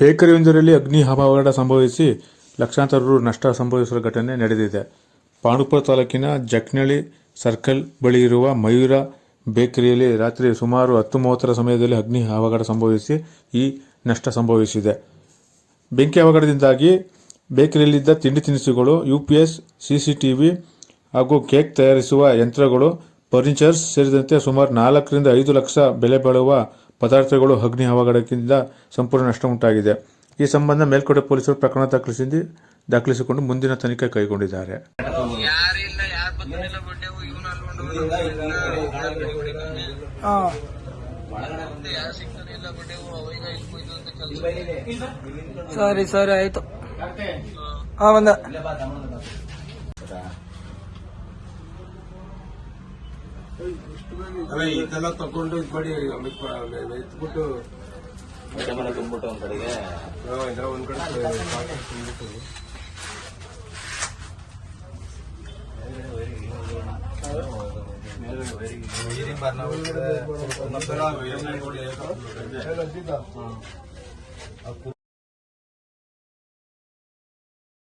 ಬೇಕರಿಯೊಂದರಲ್ಲಿ ಅಗ್ನಿ ಅವಘಡ ಸಂಭವಿಸಿ ಲಕ್ಷಾಂತರ ರು ನಷ್ಟ ಸಂಭವಿಸುವ ಘಟನೆ ನಡೆದಿದೆ. ಪಾಂಡುಪುರ ತಾಲೂಕಿನ ಜಕ್ನಳ್ಳಿ ಸರ್ಕಲ್ ಬಳಿ ಇರುವ ಮಯೂರ ಬೇಕರಿಯಲ್ಲಿ ರಾತ್ರಿ ಸುಮಾರು ಹತ್ತು ಮೂವತ್ತರ ಸಮಯದಲ್ಲಿ ಅಗ್ನಿ ಅವಘಡ ಸಂಭವಿಸಿ ಈ ನಷ್ಟ ಸಂಭವಿಸಿದೆ. ಬೆಂಕಿ ಅವಘಡದಿಂದಾಗಿ ಬೇಕರಿಯಲ್ಲಿದ್ದ ತಿಂಡಿ ತಿನಿಸುಗಳು ಯು ಪಿ ಎಸ್ ಸಿಸಿಟಿವಿ ಹಾಗೂ ಕೇಕ್ ತಯಾರಿಸುವ ಯಂತ್ರಗಳು, ಫರ್ನಿಚರ್ಸ್ ಸೇರಿದಂತೆ ಸುಮಾರು ನಾಲ್ಕರಿಂದ ಐದು ಲಕ್ಷ ಬೆಲೆ ಬಾಳುವ ಪದಾರ್ಥಗಳು ಅಗ್ನಿ ಅವಘಡದಿಂದ ಸಂಪೂರ್ಣ ನಷ್ಟ ಉಂಟಾಗಿದೆ. ಈ ಸಂಬಂಧ ಮೇಲ್ಕೋಟೆ ಪೊಲೀಸರು ಪ್ರಕರಣ ದಾಖಲಿಸಿ ದಾಖಲಿಸಿಕೊಂಡು ಮುಂದಿನ ತನಿಖೆ ಕೈಗೊಂಡಿದ್ದಾರೆ. ಸರಿ ಸರಿ ಆಯ್ತು. ಹಾ ಬಂದ. ಅಲ್ಲ ಇದೆಲ್ಲ ತಗೊಂಡು ಇದು ಮಾಡಿ ಎತ್ಬಿಟ್ಟು ತುಂಬಿಟ್ಟು ಒಂದ್ ಕಡೆಗೆ ಹಾ, ಇದೆಲ್ಲ ಒಂದ್ ಕಡೆ ಪಾತ್ರೆ ತುಂಬಿಟ್ಟು